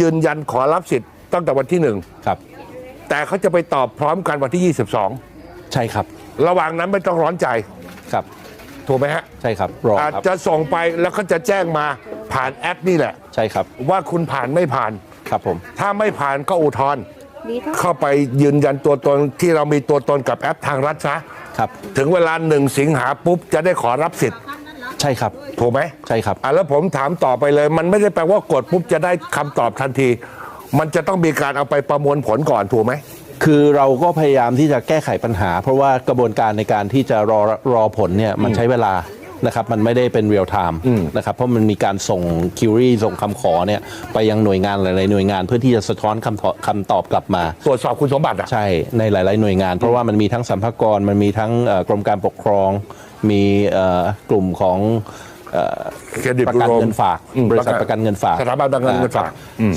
ยืนยันขอรับสิทธิ์ตั้งแต่วันที่หนึ่งครับ แต่เขาจะไปตอบพร้อมกันวันที่ใช่ครับ22ระหว่างนั้นไม่ต้องร้อนใจ ครับถูกไหมฮะใช่ครับรออาจครับจะส่งไปแล้วก็จะแจ้งมาผ่านแอปนี่แหละ ใช่ครับว่าคุณผ่านไม่ผ่าน ครับผม ถ้าไม่ผ่านก็อุทธรณ์ดีทั้งเข้าไปยืนยันตัวตนที่เรามีตัวตนกับแอปทางรัฐซะครับ ถึงเวลาหนึ่งสิงหาปุ๊บจะได้ขอรับสิทธิ์ ใช่ครับ ถูกไหมใช่ครับ อะแล้วผมถามต่อไปเลย มันไม่ได้แปลว่ากดปุ๊บจะได้คำตอบทันที มันจะต้องมีการเอาไปประมวลผลก่อนถูกไหม คือเราก็พยายามที่จะแก้ไขปัญหา เพราะว่ากระบวนการในการที่จะรอรอผลเนี่ยมันใช้เวลานะครับมันไม่ได้เป็นเรียลไทม์นะครับเพราะมันมีการส่งคิวรีส่งคำขอเนี่ยไปยังหน่วยงานหลายๆหน่วยงานเพื่อที่จะสะท้อนคำตอบคำตอบกลับมา ตรวจสอบคุณสมบัติอะ ใช่ในหลาย ๆ หน่วยงาน เพราะว่ามันมีทั้งสัมภากรมันมีทั้งเอ่อกรมการปกครอง มีเอ่อกลุ่มของเอ่อเครดิตประกันบูโรเงินฝากอืมบริษัทประกันเงินฝากสถาบันประกันเงินฝากอ่ครับอืม